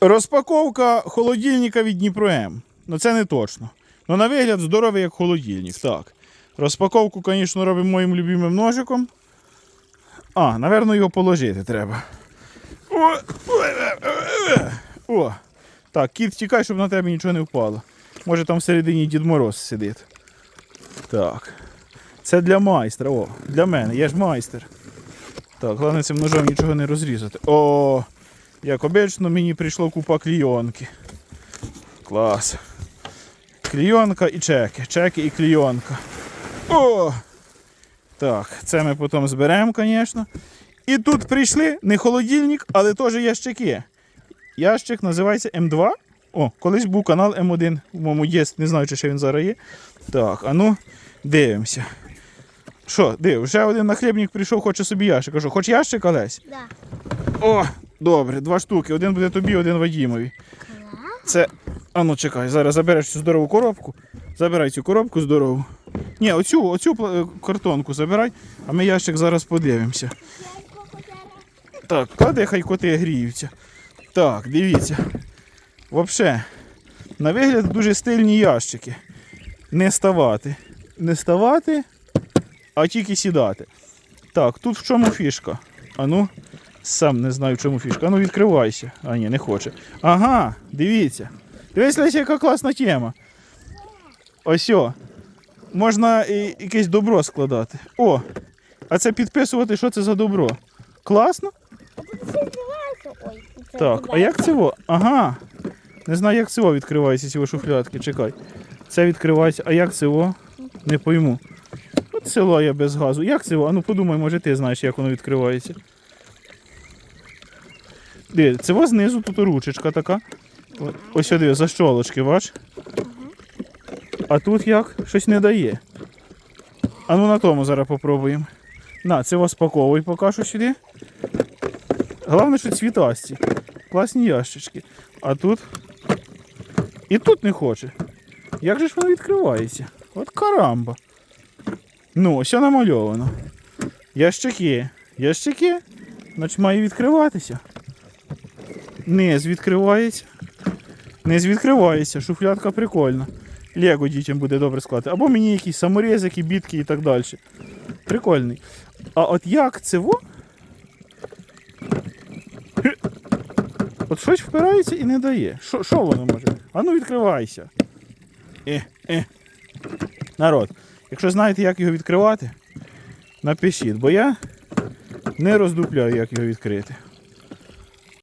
Розпаковка холодильника від Дніпро М. Ну це не точно. Ну на вигляд здоровий як холодильник. Так. Розпаковку, звісно, робимо моїм любимим ножиком. А, напевно, його положити треба. О, о, Так, кіт тікай, щоб на тебе нічого не впало. Може там всередині Дід Мороз сидить. Так. Це для майстра. О, для мене, я ж майстер. Так, головне цим ножом нічого не розрізати. О, як обично, мені прийшло купа клійонки. Клас. Клійонка і чеки. Чеки і клійонка. О! Так, це ми потім зберемо, звісно. І тут прийшли не холодильник, але теж ящики. Ящик називається М2. О, колись був канал М1 в моєму єсть, не знаю, чи ще він зараз є. Так, а ну, дивимося. Що, див, вже один нахлібник прийшов, хоче собі ящик. Кажу, хоч ящик, Олесь? Да. О, добре, два штуки. Один буде тобі, один Вадімові. Це. А ну чекай, зараз забереш цю здорову коробку. Забирай цю коробку здорову. Ні, оцю, оцю картонку забирай, а ми ящик зараз подивимося. Так, клади, хай коти гріються. Так, дивіться. Взагалі, на вигляд дуже стильні ящики. Не ставати. Не ставати, а тільки сідати. Так, тут в чому фішка? А ну, сам не знаю, в чому фішка. А ну відкривайся. А ні, не хоче. Ага, дивіться. Дивись, Леся, яка класна тема. Ось о. Можна і, якесь добро складати. О! А це підписувати, що це за добро. Класно? Так, а як це? Ага. Не знаю, як це відкривається, ці шуфлятки. Чекай. Це відкривається. А як це? Не пойму. От село я без газу. Як це? А ну подумай, може ти знаєш, як воно відкривається. Диви, це знизу тут ручечка така. О- Ось сюди, за щолочки, бач? А тут як? Щось не дає. А ну на тому зараз попробуємо. На, це вас що сюди. Головне, що цвітасті. Класні ящички. А тут. І тут не хоче. Як же ж воно відкривається? От карамба. Ну, ось намальовано. Ящики. Ящики. Значить має відкриватися. Низ відкривається. Низ відкривається. Шуфлятка прикольна. Лего дітям буде добре складати. Або мені якісь саморезики, бітки і так далі. Прикольний. А от як це во? От щось впирається і не дає. Що, що воно може? А ну відкривайся. Е, е. Народ, якщо знаєте, як його відкривати, напишіть, бо я не роздупляю, як його відкрити.